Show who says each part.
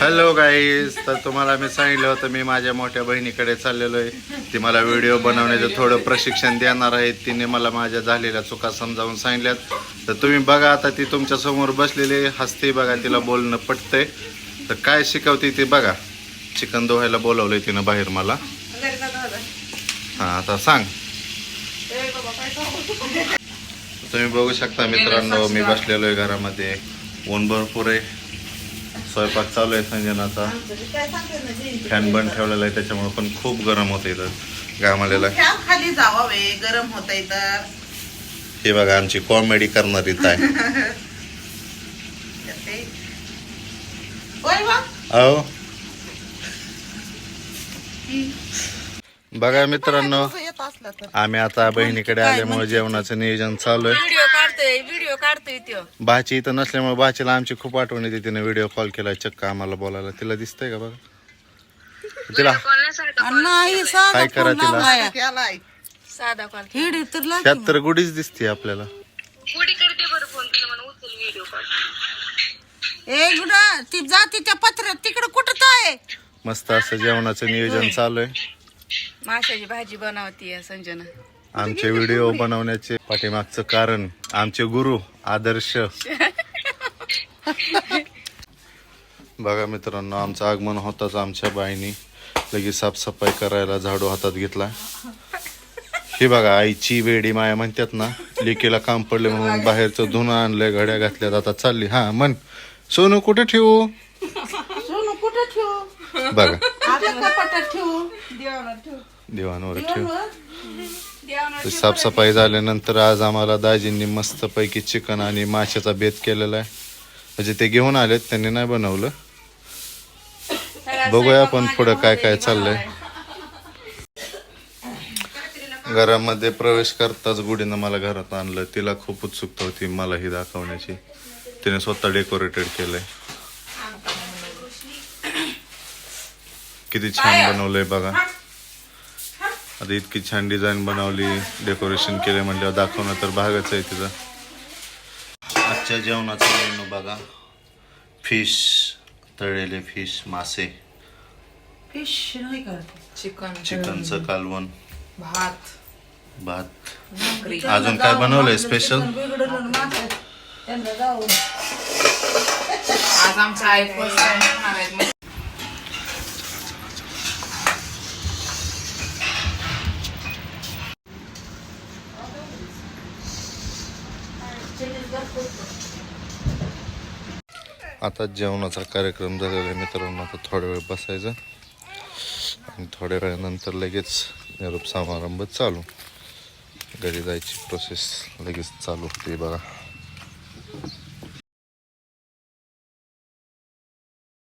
Speaker 1: Hello guys तर तुम्हाला मी सांगितलं होतं मी माझ्या मोठ्या बहिणीकडे चाललेलो आहे. ती मला व्हिडिओ बनवण्याचं थोडं प्रशिक्षण देणार आहे. तिने मला माझ्या झालेल्या चुका समजावून सांगितल्यात. तर तुम्ही बघा आता ती तुमच्यासमोर बसलेली हसते बघा तिला बोलणं पटतंय. तर काय शिकवते ती बघा. चिकन धुवायला बोलवलंय तिनं बाहेर मला. हां आता सांग. तुम्ही बघू शकता मित्रांनो मी बसलेलो आहे घरामध्ये. ऊन भरपूर आहे. स्वयंपाक चालू आहे संजनाचा. फॅन बंद ठेवलेला आहे त्याच्यामुळे पण खूप गरम होतं इथं. घामालेला
Speaker 2: फॅन खाली जावा वे गरम होतंय तर
Speaker 1: हे बघा आमची कॉमेडी करणारी ताय
Speaker 2: बा
Speaker 1: अहो. बघा मित्रांनो
Speaker 2: असलं तर.
Speaker 1: आम्ही आता बहिणीकडे आल्यामुळे जेवणाचं नियोजन चालू आहे
Speaker 3: व्हिडिओ काढतोय व्हिडिओ काढतोय त्यो.
Speaker 1: भाची इथं नसल्यामुळे भाचीला आमची खूप आठवण येते तिने व्हिडिओ कॉल केला चक्क आम्हाला बोलायला तिला दिसतंय का बघा? तिला
Speaker 2: नाही साधा
Speaker 1: काय करा
Speaker 2: फोन
Speaker 1: तिला?
Speaker 2: लावलाय. केलाय.
Speaker 3: साधा कॉल
Speaker 2: हिडी तर लाव
Speaker 1: त्यात तर गुढीच दिसते आपल्याला.
Speaker 3: पुढे करते बरं फोन केला म्हणून उचल व्हिडिओ काढ
Speaker 2: ए गुडा ती जाती त्या पत्र्यात तिकडे कुठं आहे?
Speaker 1: मस्त असं जेवणाचं नियोजन चालू आहे
Speaker 3: माशाची भाजी बनवतीये संजना.
Speaker 1: आमचे व्हिडिओ बनवण्याचे पाठीमागचं कारण आमचे गुरु आदर्श. बघा मित्रांनो आमचं आगमन होताच आमच्या बाईनी. लगेच साफसफाई करायला झाडू हातात घेतला. हे बघा आईची वेडी माया म्हणतात ना लेकीला काम पडले म्हणून बाहेरचं धुणं आणलंय घड्या घातल्यात आता चालली. हा मन सोनू कुठे ठेवू? बघा.
Speaker 2: कपाटात ठेवू.
Speaker 1: दिवाणवर ठेवू. तर साफसफाई झाल्यानंतर आज आम्हाला दाजींनी मस्तपैकी चिकन आणि माशाचा बेत केलेला आहे. म्हणजे ते घेऊन आलेत त्यांनी नाही बनवलं. बघूया आपण पुढं काय काय चाललंय. घरामध्ये प्रवेश करताच गुढीनं मला घरात आणलं. तिला खूप उत्सुकता होती मला ही दाखवण्याची. तिने स्वतः डेकोरेटेड केलंय. किती छान बनवलंय बघा. आता इतकी छान डिझाईन बनवली डेकोरेशन केले म्हटल्यावर दाखवणं तर भागच आहे तिचं आजच्या जेवणाचा मेनू बघा. फिश तळलेले फिश मासे.
Speaker 2: फिश नाही करत.
Speaker 3: चिकन
Speaker 1: चिकनचं कालवण.
Speaker 3: भात.
Speaker 1: भात. अजून काय बनवलंय स्पेशल
Speaker 3: आज आमच्या
Speaker 1: आता जेवणाचा कार्यक्रम झालेला आहे मित्रांनो. आता थोडा वेळ बसायचं. आणि थोड्या वेळानंतर लगेच निरोप समारंभ चालू. घरी जायची प्रोसेस लगेच चालू होते बघा.